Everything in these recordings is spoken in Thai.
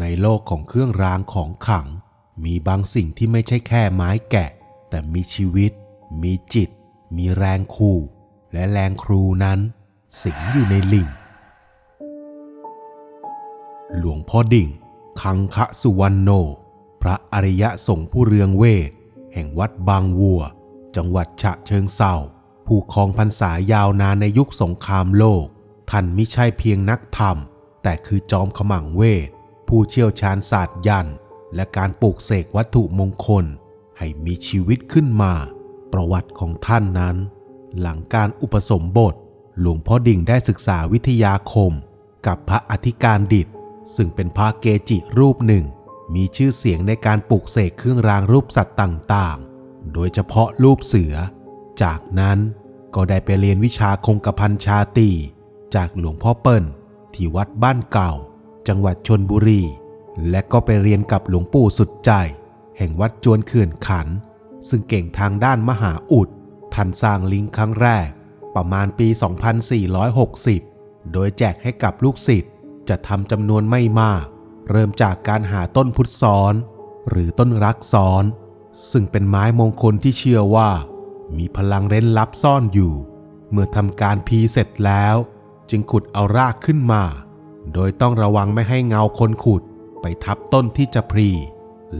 ในโลกของเครื่องรางของขลัง มีบางสิ่งที่ไม่ใช่แค่ไม้แกะ แต่มีชีวิต มีจิต มีแรงคู่และแรงครูนั้น สิงอยู่ในลิง หลวงพ่อดิ่ง คังคะสุวรรณโน พระอริยสงฆ์ผู้เรืองเวท แห่งวัดบางวัว จังหวัดฉะเชิงเซาผู้ครองพรรษายาวนานในยุคสงครามโลก ท่านไมิใช่เพียงนักธรรม แต่คือจอมขมังเวท ผู้เชี่ยวชาญศาสตร์ยันและการปลูกเสกวัตถุมงคล ให้มีชีวิตขึ้นมา ประวัติของท่านนั้น หลังการอุปสมบท หลวงพ่อดิ่งได้ศึกษาวิทยาคม กับพระอธิการดิษซึ่งเป็นพระเกจิรูปหนึ่ง มีชื่อเสียงในการปลูกเสกเครื่องรางรูปสัตว์ต่างๆ โดยเฉพาะรูปเสือ จากนั้นก็ได้ไปเรียนวิชาคงกระพันชาตีจากหลวงพ่อเปิ้ลที่วัดบ้านเก่า จังหวัดชนบุรี และก็ไปเรียนกับหลวงปู่สุดใจ แห่งวัดจวนเขื่อนขัน ซึ่งเก่งทางด้านมหาอุดท่านสร้างลิงครั้งแรก ประมาณปี 2460 โดยแจกให้กับลูกศิษย์จะทำจำนวนไม่มาก เริ่มจากการหาต้นพุทธซ้อน หรือต้นรักซ้อน ซึ่งเป็นไม้มงคลที่เชื่อว่า มีพลังเร้นลับซ่อนอยู่ เมื่อทำการพีเสร็จแล้ว จึงขุดเอารากขึ้นมา โดยต้องระวังไม่ให้เงาคนขุดไปทับต้นที่จะพรี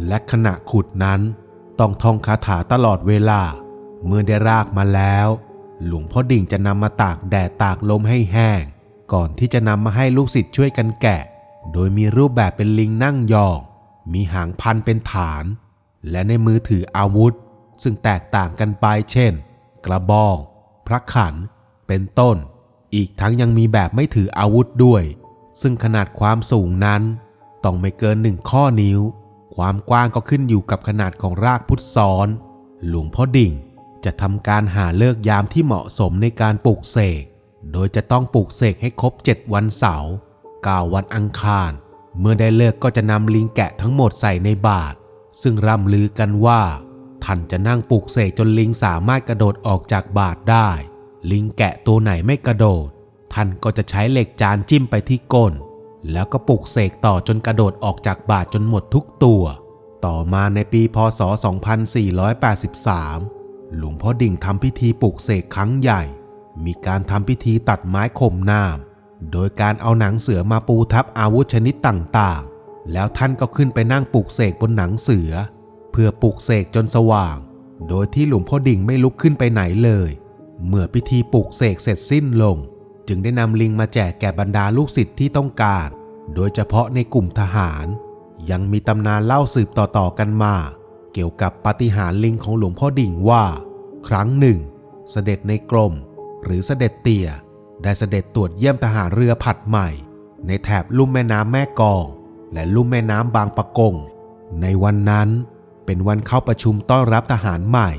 และขณะขุดนั้น ต้องท่องคาถาตลอดเวลา เมื่อได้รากมาแล้ว หลวงพ่อดิ่งจะนำมาตากแดดตากลมให้แห้ง ก่อนที่จะนำมาให้ลูกศิษย์ช่วยกันแกะ โดยมีรูปแบบเป็นลิงนั่งยอง มีหางพันเป็นฐาน และในมือถืออาวุธ ซึ่งแตกต่างกันไปเช่น กระบอง พระขัน เป็นต้น อีกทั้งยังมีแบบไม่ถืออาวุธด้วย ซึ่งขนาดความสูงนั้น ต้องไม่เกินหนึ่งข้อนิ้ว ความกว้างก็ขึ้นอยู่กับขนาดของรากพุทธซ้อน หลวงพ่อดิ่งจะทำการหาเลิกยามที่เหมาะสมในการปลูกเสก โดยจะต้องปลูกเสกให้ครบ 7 วันเสาร์9วันอังคาร เมื่อได้เลิกก็จะนำลิงแกะทั้งหมดใส่ในบาตร ซึ่งร่ำลือกันว่า ท่านจะนั่งปลูกเสกจนลิงสามารถกระโดดออกจากบาตรได้ ลิงแกะตัวไหนไม่กระโดด ท่านก็จะใช้เหล็กจานจิ้มไปที่ก้น แล้วก็ปลุกเสกต่อจนกระโดดออกจากบาตรจนหมดทุกตัว ต่อมาในปีพศ 2483 หลวงพ่อดิ่งทำพิธีปลุกเสกครั้งใหญ่ มีการทำพิธีตัดไม้ข่มน้ำโดยการเอาหนังเสือมาปูทับอาวุธชนิดต่างๆ แล้วท่านก็ขึ้นไปนั่งปลุกเสกบนหนังเสือ เพื่อปลุกเสกจนสว่าง โดยที่หลวงพ่อดิ่งไม่ลุกขึ้นไปไหนเลย เมื่อพิธีปลุกเสกเสร็จสิ้นลง จึงได้นำลิงมาแจกแก่บรรดาลูกศิษย์ที่ต้องการ โดยเฉพาะในกลุ่มทหาร ยังมีตำนานเล่าสืบต่อๆกันมา เกี่ยวกับปาฏิหาริย์ลิงของหลวงพ่อดิ่งว่า ครั้งหนึ่ง เสด็จในกรมหรือเสด็จเตี่ย ได้เสด็จตรวจเยี่ยมทหารเรือผัดใหม่ ในแถบลุ่มแม่น้ำแม่กอง และลุ่มแม่น้ำบางปะกง ในวันนั้นเป็นวันเข้าประชุมต้อนรับทหารใหม่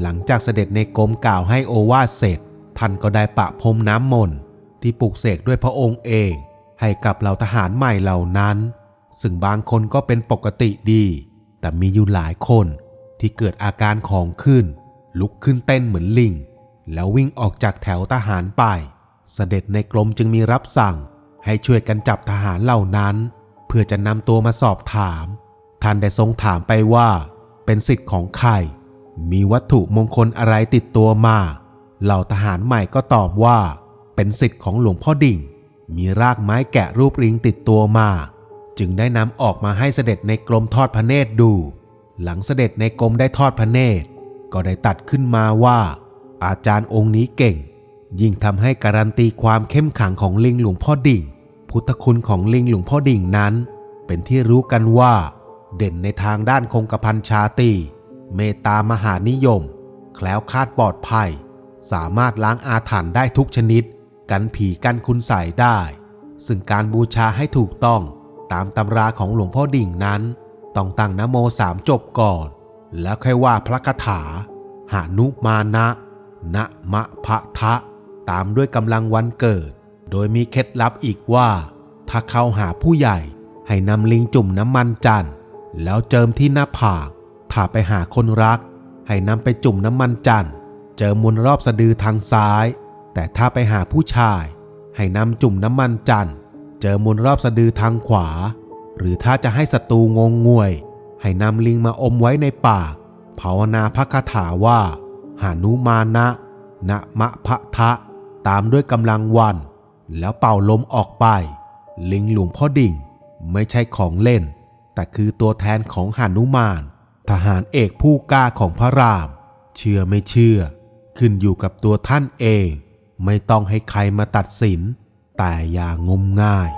หลังจากเสด็จในกรมกล่าวให้โอวาเสร็จ ท่านก็ได้ปะพรมน้ำมนต์ ที่ปลูกเสกด้วยพระองค์เอง ให้กับเหล่าทหารใหม่เหล่านั้น ซึ่งบางคนก็เป็นปกติดี แต่มีอยู่หลายคนที่เกิดอาการของขึ้น ลุกขึ้นเต้นเหมือนลิง แล้ววิ่งออกจากแถวทหารไป เสด็จในกรมจึงมีรับสั่ง ให้ช่วยกันจับทหารเหล่านั้น เพื่อจะนำตัวมาสอบถาม ท่านได้ทรงถามไปว่า เป็นสิทธิ์ของใคร มีวัตถุมงคลอะไรติดตัวมา เหล่าทหารใหม่ก็ตอบว่า เป็นสิทธิ์ของหลวงพ่อดิ่ง มีรากไม้แกะรูปลิงติดตัวมา จึงได้นำออกมาให้เสด็จในกรมทอดพระเนตรดู หลังเสด็จในกรมได้ทอดพระเนตร ก็ได้ตัดขึ้นมาว่า อาจารย์องค์นี้เก่ง ยิ่งทำให้การันตีความเข้มขังของลิงหลวงพ่อดิ่ง พุทธคุณของลิงหลวงพ่อดิ่งนั้น เป็นที่รู้กันว่า เด่นในทางด้านคงกระพันชาตรีเมตตามหานิยม แคล้วคลาดปลอดภัย สามารถล้างอาถรรพ์ได้ทุกชนิด กันผีกันคุณใส่ได้ ซึ่งการบูชาให้ถูกต้องตามตำราของหลวงพ่อดิ่งนั้น ต้องตั้งนโมสามจบก่อน แล้วค่อยว่าพระคาถา หานุมานะนะมะพะทะ ตามด้วยกำลังวันเกิด โดยมีเคล็ดลับอีกว่า ถ้าเข้าหาผู้ใหญ่ให้นำลิงจุ่มน้ำมันจันทร์แล้วเจิมที่หน้าผากถ้าไปหาคนรัก ให้นำไปจุ่มน้ำมันจันทร์เจิมมนรอบสะดือทางซ้าย แต่ถ้าไปหาผู้ชาย ให้นำจุ่มน้ำมันจันทร์เจิมมนรอบสะดือทางขวา หรือถ้าจะให้ศัตรูงงงวย ให้นำลิงมาอมไว้ในปาก ภาวนาพระคาถาว่าหานุมานะนะมะพะทะ ตามด้วยกำลังวัน แล้วเป่าลมออกไป ลิงหลวงพ่อดิ่ง ไม่ใช่ของเล่น แต่คือตัวแทนของหานุมาน ทหารเอกผู้กล้าของพระราม เชื่อไม่เชื่อ ขึ้นอยู่กับตัวท่านเอง ไม่ต้องให้ใครมาตัดสิน แต่อย่างงมง่าย